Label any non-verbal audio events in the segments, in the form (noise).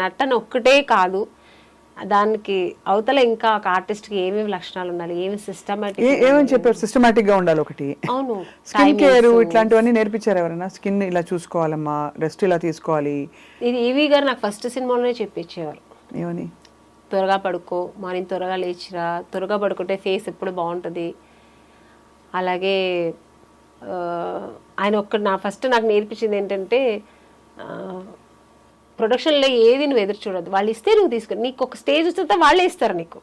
నటన ఒక్కటే కాదు దానికి అవతల ఇంకా ఒక ఆర్టిస్ట్కి ఏమేమి లక్షణాలు ఉండాలి ఏమి సిస్టమేటిక్ ఏమని చెప్పారు? సిస్టమేటిక్గా ఉండాలి ఒకటి. అవును స్కిన్ కేర్ ఇట్లాంటివన్నీ నేర్పించారు ఎవరైనా? స్కిన్ ఇలా చూసుకోవాలమ్మా రెస్ట్ ఇలా తీసుకోవాలి. ఇది ఈవీ గారు నాకు ఫస్ట్ సినిమాలోనే చెప్పించేవారు. ఏమని? త్వరగా పడుకో మార్నింగ్ త్వరగా లేచిరా త్వరగా పడుకుంటే ఫేస్ ఎప్పుడు బాగుంటుంది. అలాగే ఆయన ఒక్క నా ఫస్ట్ నాకు నేర్పించింది ఏంటంటే ప్రొడక్షన్లో ఏది నువ్వు ఎదురు చూడద్దు. వాళ్ళు ఇస్తే నువ్వు తీసుకో నీకు ఒక స్టేజ్ వస్తే వాళ్ళే ఇస్తారు నీకు.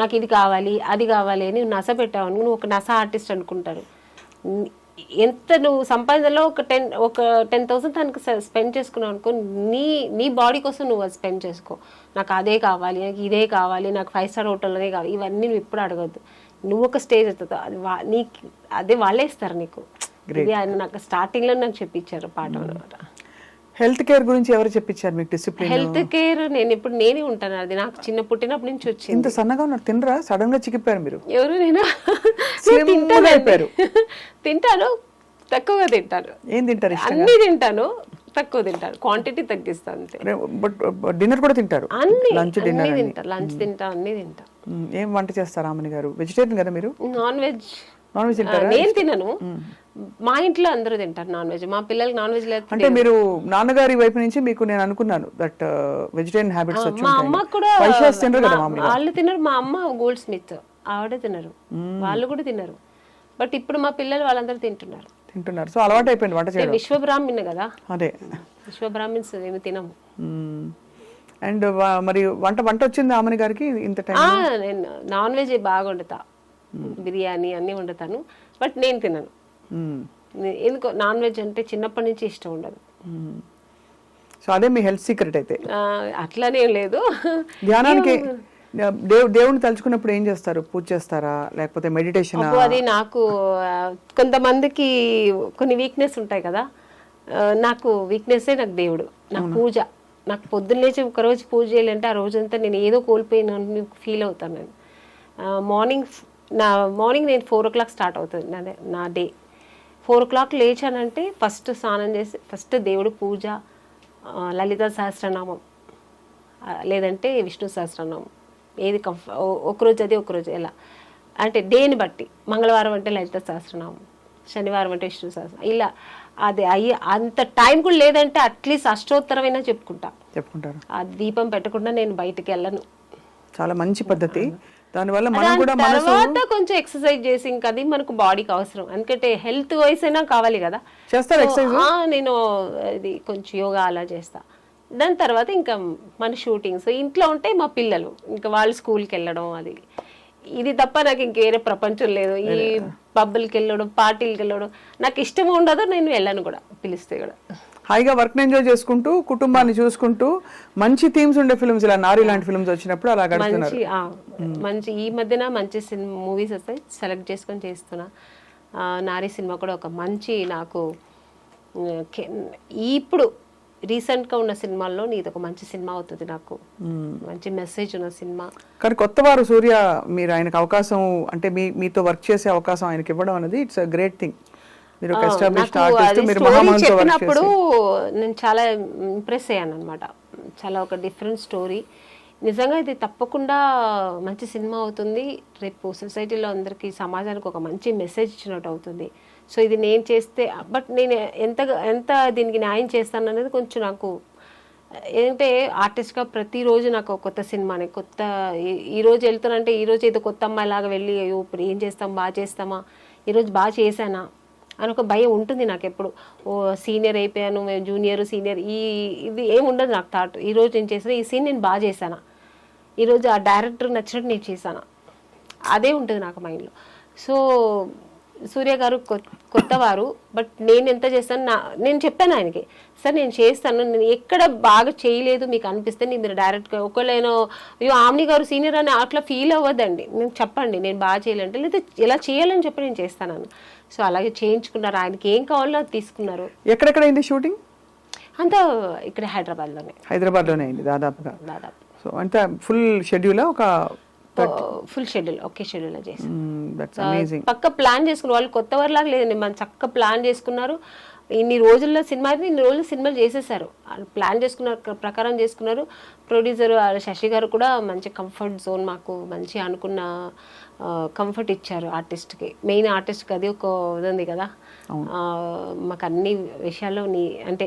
నాకు ఇది కావాలి అది కావాలి అని నువ్వు నస పెట్టావు నువ్వు ఒక నస ఆర్టిస్ట్ అనుకుంటారు. ఎంత నువ్వు సంపాదనలో ఒక టెన్ ఒక టెన్ థౌసండ్ తనకు స్పెండ్ చేసుకున్నావు అనుకో నీ నీ బాడీ కోసం నువ్వు అది స్పెండ్ చేసుకో. నాకు అదే కావాలి నాకు ఇదే కావాలి నాకు ఫైవ్ స్టార్ హోటల్లోనే కావాలి. ఇవన్నీ నువ్వు ఎప్పుడు అడగద్దు. నువ్వు ఒక స్టేజ్ అవుతుంది అది వా నీకు అదే వాళ్ళే ఇస్తారు నీకు. ఇది ఆయన నాకు స్టార్టింగ్లో నాకు చెప్పించారు పాట అనమాట. హెల్త్ కేర్ గురించి ఎవరు చెప్పించారు మీకు డిసిప్లిన్? హెల్త్ కేర్ నేను ఇప్పుడు నేనే ఉంటాను అది నాకు చిన్న పుట్టినప్పటి నుంచి వచ్చింది. ఇంత సన్నగా ఉన్నారు తినరా? సడన్గా చిక్కిపోయారు మీరు. ఎవరు నేను? అయిపోయారు. తింటాను తక్కువగా తింటాను. ఏం తింటారు అన్ని తింటాను తక్కువ తింటాను. క్వాంటిటీ తగ్గిస్తాను అంతే. బట్ డిన్నర్ కూడా తింటారు. అన్ని లంచ్ అన్ని డిన్నర్ తింటా లంచ్ తింటా అన్ని తింటా. ఏం వంట చేస్తారు రామని గారు? వెజిటేరియన్ కదా మీరు? Non veg. నాన్ వెజ్ తింటారా? నేను తినను. మా ఇంట్లో అందరూ తింటారు నాన్ వెజ్. మా పిల్లలకి నాన్ వెజ్ లేదు అంటే మీరు నాన్నగారి వైపు నుంచి మీకు నేను అనుకున్నాను దట్ వెజిటేరియన్ హ్యాబిట్స్ వచ్చి మా అమ్మ కూడా వాళ్ళు తినరు. మా అమ్మ గోల్డ్ స్మిత్. ఆవిడ తినరు. వాళ్ళు కూడా తినరు. బట్ ఇప్పుడు మా పిల్లలు వాళ్ళందరూ తింటున్నారు. తింటున్నారు. సో అలవాటు అయిపోయింది వంట చేయడం. విశ్వబ్రాహ్మణ్ కదా? అదే. విశ్వబ్రాహ్మిన్స్ ఏమి తినము. అండ్ మరి వంట వంట వచ్చింది ఆమని గారికి ఇంత టైం ఆ, నేను నాన్ వెజ్ బాగా వండుతా. బిర్యానీ అన్నీ వండుతాను. బట్ నేను తినను. ఎందుకో నాన్ వెజ్ అంటే చిన్నప్పటి నుంచి ఇష్టం ఉండదు. సో అదే మీ హెల్త్ సీక్రెట్ అయితే. అట్లానే లేదు. ధ్యానానికి దేవు దేవుని తలుచుకున్నప్పుడు ఏం చేస్తారు? పూజ చేస్తారా? లేకపోతే మెడిటేషన్ అది నాకు కొంతమందికి కొన్ని వీక్నెస్ ఉంటాయి కదా. నాకు వీక్నెస్సే నాకు దేవుడు. నాకు పూజ. నాకు పొద్దున్న లేచి ఒక రోజు పూజ చేయాలంటే ఆ రోజంతా నేను ఏదో కోల్పోయిన ఫీల్ అవుతాను నేను. మార్నింగ్ నా మార్నింగ్ నేను ఫోర్ ఓ క్లాక్ స్టార్ట్ అవుతుంది. నా డే ఫోర్ ఓ క్లాక్ లేచానంటే ఫస్ట్ స్నానం చేసి ఫస్ట్ దేవుడు పూజ లలిత సహస్రనామం లేదంటే విష్ణు సహస్రనామం. ఏది కంఫ ఒకరోజు అది ఒకరోజు ఎలా? అంటే దేని బట్టి? మంగళవారం అంటే లలిత సహస్రనామం శనివారం అంటే విష్ణు సహస్రం ఇలా అది అయ్యి అంత టైం కూడా లేదంటే అట్లీస్ట్ అష్టోత్తరమైనా చెప్పుకుంటా. చెప్పుకుంటారు. ఆ దీపం పెట్టకుండా నేను బయటికి వెళ్ళను. చాలా మంచి పద్ధతి. దానివల్ల మనం కూడా తర్వాత కొంచెం ఎక్సర్సైజ్ చేసి ఇంకా అది మనకు బాడీకి అవసరం. ఎందుకంటే హెల్త్ వైస్ అయినా కావాలి కదా. చేస్తారు ఆ, నేను ఇది కొంచెం యోగా అలా చేస్తా. దాని తర్వాత ఇంకా మన షూటింగ్స్. ఇంట్లో ఉంటే మా పిల్లలు. ఇంకా వాళ్ళు స్కూల్కి వెళ్ళడం అది. ఇది తప్ప నాకు ఇంక వేరే ప్రపంచం లేదు. ఈ పబ్బులకి వెళ్ళడం పార్టీలకి వెళ్ళడం. నాకు ఇష్టం ఉండదు నేను వెళ్ళను కూడా పిలిస్తే కూడా. హాయిగా వర్క్ ఎంజాయ్ చేసుకుంటూ కుటుంబాన్ని చూసుకుంటూ మంచి థీమ్స్ ఉండే ఫిల్మ్స్ ఇలా నారి లాంటి ఫిల్మ్స్ వచ్చినప్పుడు అలా గడుపుతున్నారు. మంచి ఈ మధ్యన మంచి సినిమా మూవీస్ వస్తాయి సెలెక్ట్ చేసుకొని చేస్తున్నా. నారి సినిమా కూడా ఒక మంచి నాకు ఇప్పుడు రీసెంట్గా ఉన్న సినిమాల్లో ఇది ఒక మంచి సినిమా అవుతుంది నాకు. మంచి మెసేజ్ ఉన్న సినిమా. కానీ కొత్త వారు సూర్య మీరు ఆయనకు అవకాశం అంటే మీ మీతో వర్క్ చేసే అవకాశం ఆయనకి ఇవ్వడం అనేది ఇట్స్ గ్రేట్ థింగ్ మీరు చెప్పినప్పుడు నేను చాలా ఇంప్రెస్ అయ్యాను అనమాట చాలా ఒక డిఫరెంట్ స్టోరీ నిజంగా ఇది తప్పకుండా మంచి సినిమా అవుతుంది. రేపు సొసైటీలో అందరికీ సమాజానికి ఒక మంచి మెసేజ్ ఇచ్చినట్టు అవుతుంది. సో ఇది నేను చేస్తే బట్ నేను ఎంత ఎంత దీనికి న్యాయం చేస్తాను అనేది కొంచెం నాకు ఏంటంటే ఆర్టిస్ట్గా ప్రతిరోజు నాకు కొత్త సినిమానే కొత్త ఈ- ఈ రోజు వెళ్తానంటే ఈ రోజు ఏదో కొత్త అమ్మాయి లాగా వెళ్ళి అయ్యో ఇప్పుడు ఏం చేస్తాం బాగా చేస్తామా? ఈరోజు బాగా చేశానా? అని ఒక భయం ఉంటుంది నాకు ఎప్పుడు ఓ సీనియర్ అయిపోయాను జూనియర్ సీనియర్ ఈ ఇది ఏముండదు నాకు థాట్ ఈరోజు నేను చేసిన ఈ సీన్ నేను బాగా చేశానా? ఈరోజు ఆ డైరెక్టర్ నచ్చినట్టు నేను చేశానా? అదే ఉంటుంది నాకు మైండ్లో సో సూర్య గారు కొత్తవారు బట్ నేను ఎంత చేస్తాను నా నేను చెప్పాను ఆయనకి సార్ నేను చేస్తాను నేను ఎక్కడ బాగా చేయలేదు మీకు అనిపిస్తే నేను మీరు డైరెక్ట్గా ఒకళ్ళైనా అయ్యో ఆమ్ని గారు సీనియర్ అని అట్లా ఫీల్ అవ్వద్దండి నేను చెప్పండి నేను బాగా చేయాలంటే లేదా ఇలా చేయాలని చెప్పి నేను చేస్తాను సో అలాగే చేయించుకున్నారు. ఆయనకి ఏం కావాలో అది తీసుకున్నారు. ఎక్కడెక్కడ అయింది షూటింగ్? అంతా ఇక్కడ హైదరాబాద్లోనే. హైదరాబాద్లోనే అయింది దాదాపుగా. దాదాపు. సో అంతా ఫుల్ షెడ్యూలా ఒక ఫుల్ షెడ్యూల్ ఒకే షెడ్యూల్లో చేసి పక్క ప్లాన్ చేసుకున్నారు. వాళ్ళు కొత్త వారిలాగా లేదండి మనం చక్క ప్లాన్ చేసుకున్నారు. ఇన్ని రోజుల్లో సినిమా అయితే ఇన్ని రోజులు సినిమాలు చేసేసారు. వాళ్ళు ప్లాన్ చేసుకున్న ప్ర- ప్రకారం చేసుకున్నారు. ప్రొడ్యూసర్ శశి గారు కూడా మంచి కంఫర్ట్ జోన్ మాకు మంచి అనుకున్న కంఫర్ట్ ఇచ్చారు ఆర్టిస్ట్కి మెయిన్ ఆర్టిస్ట్కి అది ఒక ఉంది కదా. మాకు అన్ని విషయాల్లో నీ అంటే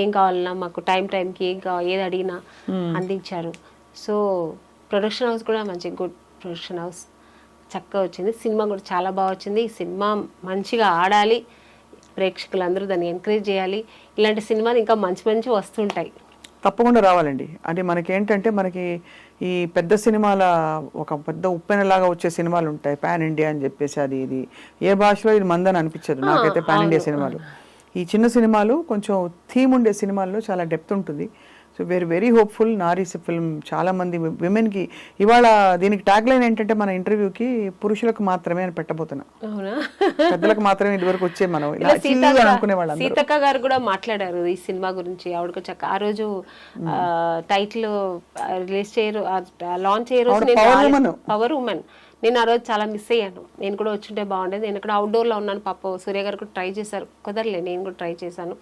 ఏం కావాలన్నా మాకు టైం టైంకి ఏం కావాలి ఏది అడిగినా అందించారు. సో ప్రొడక్షన్ హౌస్ కూడా మంచి గుడ్ ప్రొడక్షన్ హౌస్ చక్కగా వచ్చింది. సినిమా కూడా చాలా బాగా వచ్చింది. ఈ సినిమా మంచిగా ఆడాలి. ప్రేక్షకులందరూ దాన్ని ఎంకరేజ్ చేయాలి. ఇలాంటి సినిమాలు ఇంకా మంచి మంచి వస్తుంటాయి. తప్పకుండా రావాలండి. అంటే మనకి ఏంటంటే మనకి ఈ పెద్ద సినిమాల ఒక పెద్ద ఉప్పెనలాగా వచ్చే సినిమాలు ఉంటాయి. పాన్ ఇండియా అని చెప్పేసి అది ఇది. ఏ భాషలో ఇది మందని అనిపించదు. నాకైతే పాన్ ఇండియా సినిమాలు. ఈ చిన్న సినిమాలు కొంచెం థీమ్ ఉండే సినిమాల్లో చాలా డెప్త్ ఉంటుంది. So very very hopeful Naari's film చాలా మంది విమెన్కి ఇవాళ దీనికి ట్యాగ్ లైన్ ఏంటంటే మన ఇంటర్వ్యూకి పురుషులకు మాత్రమే అని పెట్టబోతున్నా పెద్దలకు మాత్రమే ఇది వరకు వచ్చే మనం అనుకునే వాళ్ళందరూ సీతక్క గారు కూడా మాట్లాడారు ఈ సినిమా గురించి ఆవిడకు చక్క ఆ రోజు టైటిల్ రిలీజ్ చేయరు లాంచ్ చేయరు. పవర్ ఉమెన్ నేను ఆ రోజు చాలా మిస్ అయ్యాను. నేను కూడా వచ్చుంటే బాగుండేది. నేను ఇక్కడ అవుట్డోర్లో ఉన్నాను పాప. సూర్య గారు కూడా ట్రై చేశారు. కుదరలే నేను కూడా ట్రై చేశాను.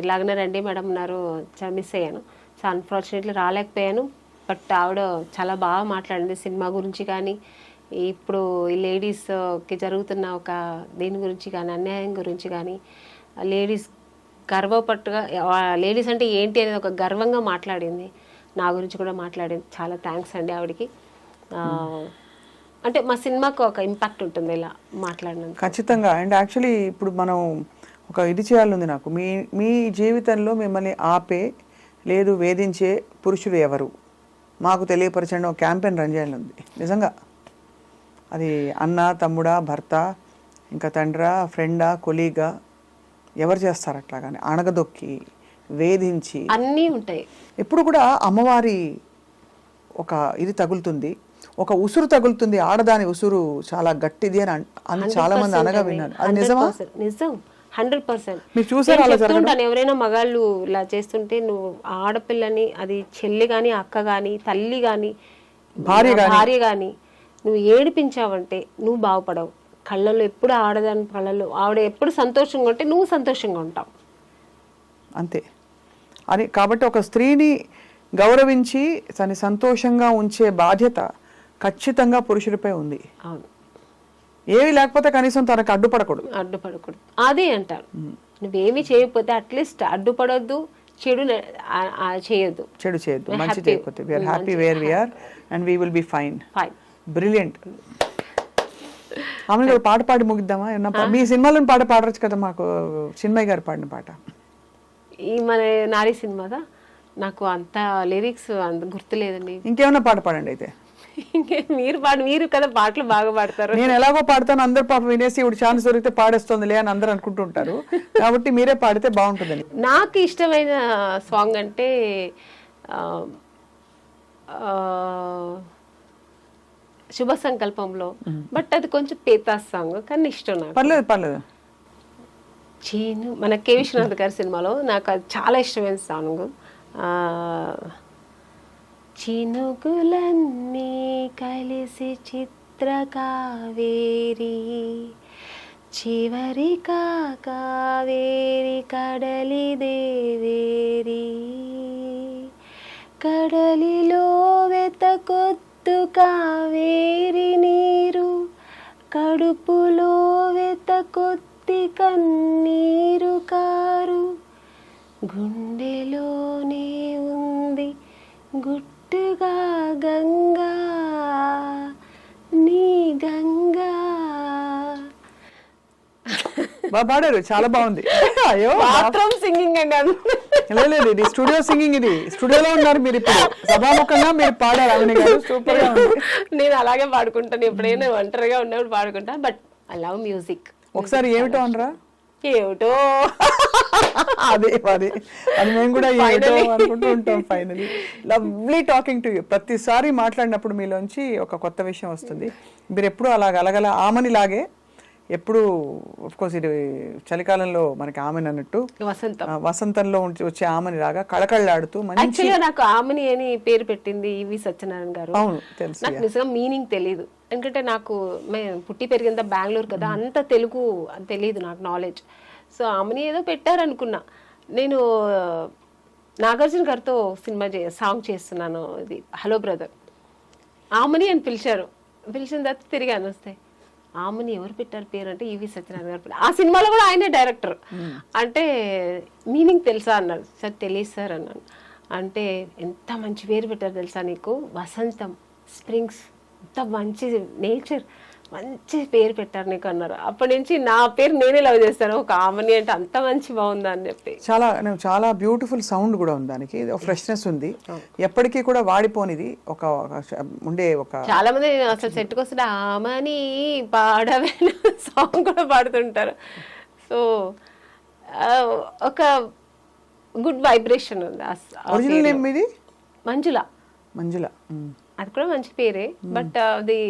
ఇలాగనే రండి మేడం ఉన్నారు చాలా మిస్ అయ్యాను. So unfortunately రాలేకపోయాను. బట్ ఆవిడ చాలా బాగా మాట్లాడింది. సినిమా గురించి కానీ ఇప్పుడు ఈ లేడీస్కి జరుగుతున్న ఒక దీని గురించి కానీ అన్యాయం గురించి కానీ లేడీస్ గర్వపట్టుగా లేడీస్ అంటే ఏంటి అనేది ఒక గర్వంగా మాట్లాడింది. నా గురించి కూడా మాట్లాడింది. చాలా థ్యాంక్స్ అండి ఆవిడకి. అంటే మా సినిమాకు ఒక ఇంపాక్ట్ ఉంటుంది ఇలా మాట్లాడినందుకు. ఖచ్చితంగా. అండ్ యాక్చువల్లీ ఇప్పుడు మనం ఒక ఇది చేయాలనుంది నాకు. మీ మీ జీవితంలో మిమ్మల్ని ఆపే లేదు వేధించే పురుషుడు ఎవరు? మాకు తెలియపరచండి ఒక క్యాంపెయిన్ రన్ చేయాలనుంది. నిజంగా. అది అన్న తమ్ముడా భర్త ఇంకా తండ్రా ఫ్రెండా కొలీగా ఎవరు చేస్తారు అట్లా కానీ అణగదొక్కి వేధించి. అన్నీ ఉంటాయి. ఎప్పుడు కూడా అమ్మవారి ఒక ఇది తగులుతుంది. ఒక ఉసురు తగులుతుంది ఆడదాని ఉసురు చాలా గట్టిది అని అన్- చాలా మంది అనగా విన్నాను అది నిజమా? 100% నిజం. Hundred percent. మీరు చూసారా? చెప్తుంటాను ఎవరైనా మగాళ్ళు ఇలా చేస్తుంటే నువ్వు ఆడపిల్లని అది చెల్లి గాని అక్క గాని తల్లి గాని భార్య గాని. భార్య గాని నువ్వు ఏడిపించావంటే నువ్వు బాగుపడవు. కళ్ళల్లో ఎప్పుడు ఆడదాని కళ్ళల్లో ఆవిడ ఎప్పుడు సంతోషంగా ఉంటే నువ్వు సంతోషంగా ఉంటావు. అంతే. అని కాబట్టి ఒక స్త్రీని గౌరవించి తన సంతోషంగా ఉంచే బాధ్యత ఖచ్చితంగా పురుషుడిపై ఉంది. అవును. ఏవి లేకపోతే కనీసం తనకు అడ్డుపడకూడదు. అడ్డుపడకూడదు. అదే అంటారు. నువ్వేమి చేయకపోతే అట్లీస్ట్ అడ్డుపడొద్దు చెడు చేయొద్దు. చెడు చేయొద్దు. మంచి. చేయకపోతే. We are happy where we are and we will be fine fine brilliant కూడా పాట పాడి ముగిద్దామా? మీ సినిమాలో పాట పాడవచ్చు కదా మాకు. చిన్మయ్య గారు పాడిన పాట. ఈ మన నారీ సినిమాదా? నాకు అంత లిరిక్స్ అంత గుర్తులేదండి. ఇంకేమన్నా పాట పాడండి అయితే. ఇంకే మీరు పాడు మీరు కదా పాటలు బాగా పాడతారు. నేను ఎలాగో పాడతాను అందరు పాపం వినేసి ఇప్పుడు ఛాన్స్ దొరికితే పాడేస్తుందిలే అని అందరూ అనుకుంటుంటారు. కాబట్టి మీరే పాడితే బాగుంటుందని. నాకు ఇష్టమైన సాంగ్ అంటే శుభ సంకల్పంలో. బట్ అది కొంచెం పేతాస్ సాంగ్ కానీ ఇష్టం నాకు. పర్లేదు పర్లేదు. చీను మన కే. విశ్వనాథ్ గారి సినిమాలో నాకు అది చాలా ఇష్టమైన సాంగ్. ఆ, చినుకులన్నీ కలిసి చిత్ర కావేరి చివరి కావేరి కడలి దేవేరి కడలిలో వెతకొత్తు కావేరి నీరు కడుపులో వెతకొత్తి కన్నీరు కారు గుండెలోనే ఉంది గుట్టుగా గంగా నీ గంగా. బాగా పాడారు చాలా బాగుంది. అయ్యో బాత్రూమ్ సింగింగ్ అండి అది. లేదు, ఇది స్టూడియో సింగింగ్ ఇది. స్టూడియోలో ఉన్నారు మీరు ఇప్పుడు. సభాముఖంగా మీరు పాడారు అవని గారు. సూపర్గా ఉంది. నేను అలాగే పాడుకుంటాను. ఎప్పుడైనా ఒంటరిగా ఉన్నప్పుడు పాడుకుంటా బట్ ఐ లవ్ మ్యూజిక్ ఒకసారి ఏమిటో అనరా? ఏమిటో? అదే అది. అది మేము కూడా ఏమిటో అనుకుంటూ ఉంటాం finally lovely talking to you ప్రతిసారి మాట్లాడినప్పుడు మీలోంచి ఒక కొత్త విషయం వస్తుంది. మీరు ఎప్పుడు అలాగ అలగల ఆమని లాగే ఎప్పుడు కోర్స్ ఇది చలికాలంలో మనకి ఆమెను అన్నట్టు వసంతం. వసంతంలో వచ్చే ఆమని లాగా కళకళలాడుతూ యాక్చువల్గా నాకు ఆమెని అని పేరు పెట్టింది ఈవి సత్యనారాయణ గారు. అవును తెలుసు నాకు నిజంగా మీనింగ్ తెలియదు ఎందుకంటే నాకు మే- పుట్టి పెరిగిందా బెంగళూరు కదా అంత తెలుగు తెలియదు నాకు నాలెడ్జ్ సో ఆమెని ఏదో పెట్టారనుకున్నా. నేను నాగార్జున గారితో సినిమా చే సాంగ్ చేస్తున్నాను ఇది హలో బ్రదర్ ఆమెని అని పిలిచారు. పిలిచిన తర్వాత తిరిగి అని వస్తాయి ఆమెని ఎవరు పెట్టారు పేరు? అంటే ఈవి సత్యనారాయణ గారు. ఆ సినిమాలో కూడా ఆయనే డైరెక్టర్ అంటే మీనింగ్ తెలుసా అన్నారు. సార్ తెలియదు సార్ అన్నాను. అంటే ఎంత మంచి పేరు పెట్టారు తెలుసా నీకు? వసంతం స్ప్రింగ్స్ ఎంత మంచి నేచర్ మంచి పేరు పెట్టారు నీకు అన్నారు. అప్పటి నుంచి నా పేరు నేనే లవ్ చేస్తాను. ఒక ఆమెని అంటే అంత మంచి బాగుందా అని చెప్పి. చాలా చాలా బ్యూటిఫుల్ సౌండ్ కూడా ఉంది దానికి. ఫ్రెష్నెస్ ఉంది. ఎప్పటికీ కూడా వాడిపోనిది ఒక ఉండే ఒక చాలా మంది అసలు సెట్కి వస్తుంటే ఆమని పాడవే సాంగ్ కూడా పాడుతుంటారు. సో ఒక గుడ్ వైబ్రేషన్ ఉంది ఒరిజినల్. నేమ్ ఇది మంజుల. మంజుల. అది కూడా మంచి పేరే బట్ అది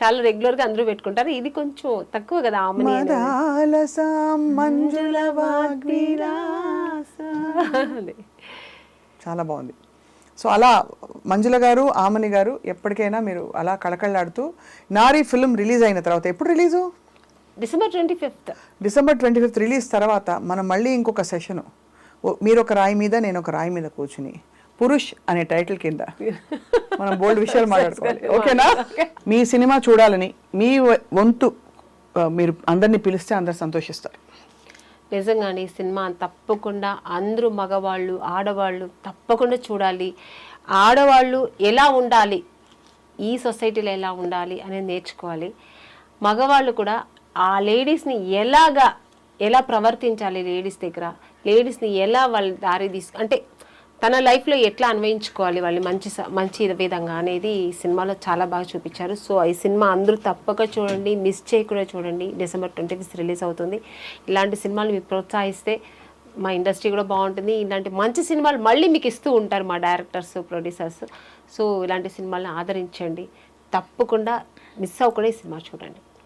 చాలా రెగ్యులర్గా అందరూ పెట్టుకుంటారు. ఇది కొంచెం తక్కువ కదా మంజుల. చాలా బాగుంది. సో అలా మంజుల గారు ఆమని గారు ఎప్పటికైనా మీరు అలా కళకళలాడుతూ నారీ ఫిల్మ్ రిలీజ్ అయిన తర్వాత ఎప్పుడు release? December twenty fifth. December twenty fifth release తర్వాత మనం మళ్ళీ ఇంకొక సెషను. మీరు ఒక రాయి మీద నేను ఒక రాయి మీద కూర్చుని. పురుష్ అనే టైటిల్ కింద. మనం బోల్డ్ (laughs) విషయాలు మాట్లాడుకోవాలి. ఓకేనా? మీ సినిమా చూడాలని మీ వంతు మీరు అందరినీ పిలిస్తే అందరు సంతోషిస్తారు. నిజంగానే ఈ సినిమా తప్పకుండా అందరూ మగవాళ్ళు ఆడవాళ్ళు తప్పకుండా చూడాలి. ఆడవాళ్ళు ఎలా ఉండాలి? ఈ సొసైటీలో ఎలా ఉండాలి అనేది నేర్చుకోవాలి. మగవాళ్ళు కూడా ఆ లేడీస్ని ఎలాగా ఎలా ప్రవర్తించాలి లేడీస్ దగ్గర? లేడీస్ని ఎలా వాళ్ళ దారి తీసుకు అంటే తన లైఫ్లో ఎట్లా అన్వయించుకోవాలి? వాళ్ళు మంచి స- మంచి విధంగా అనేది సినిమాలో చాలా బాగా చూపించారు. సో ఈ సినిమా అందరూ తప్పక చూడండి. మిస్ చేయకుండా చూడండి. డిసెంబర్ ట్వంటీ ఫిఫ్త్ రిలీజ్ అవుతుంది. ఇలాంటి సినిమాలు మీరు ప్రోత్సహిస్తే మా ఇండస్ట్రీ కూడా బాగుంటుంది. ఇలాంటి మంచి సినిమాలు మళ్ళీ మీకు ఇస్తూ ఉంటారు మా డైరెక్టర్స్ ప్రొడ్యూసర్స్ సో ఇలాంటి సినిమాలను ఆదరించండి. తప్పకుండా మిస్ అవ్వకుండా ఈ సినిమా చూడండి.